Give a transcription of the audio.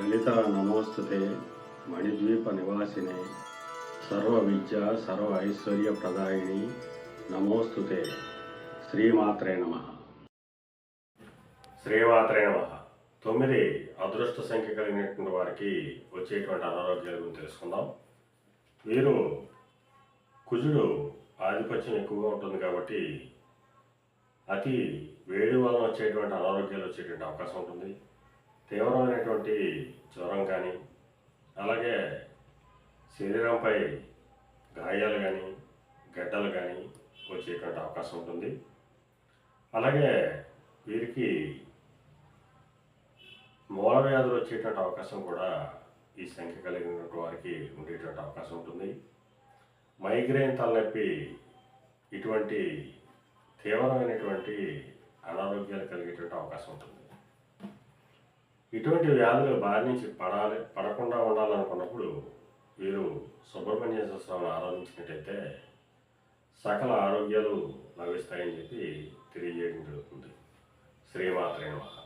లలిత నమోస్తుతే మణిద్వీప నివాసినే. సర్వ విద్య సర్వ ఐశ్వర్య ప్రదాయిని నమోస్తుతే. శ్రీమాత్రే నమ. శ్రీమాత్రే నమ. తొమ్మిది అదృష్ట సంఖ్య కలిగినటువంటి వారికి వచ్చేటువంటి అనారోగ్యాల గురించి తెలుసుకుందాం. వీరు కుజుడు ఆధిపత్యం ఎక్కువగా ఉంటుంది కాబట్టి అతి వేడి వలన వచ్చేటువంటి అనారోగ్యాలు వచ్చేటువంటి అవకాశం ఉంటుంది. తీవ్రమైనటువంటి జ్వరం కానీ అలాగే శరీరంపై గాయాలు కానీ గడ్డలు కానీ వచ్చేటువంటి అవకాశం ఉంటుంది. అలాగే వీరికి మూల వ్యాధులు వచ్చేటువంటి అవకాశం కూడా ఈ సంఖ్య కలిగినటువంటి వారికి ఉండేటువంటి అవకాశం ఉంటుంది. మైగ్రేన్ తలనొప్పి ఇటువంటి తీవ్రమైనటువంటి అనారోగ్యాలు కలిగేటువంటి అవకాశం ఉంటుంది. ఇటువంటి వ్యాధులు బారి నుంచి పడాలి పడకుండా ఉండాలనుకున్నప్పుడు వీరు సుబ్రహ్మణ్యేశ్వర స్వామిని ఆరాధించినట్టయితే సకల ఆరోగ్యాలు లభిస్తాయని చెప్పి తెలియజేయడం జరుగుతుంది. శ్రీమాత్రే నమః.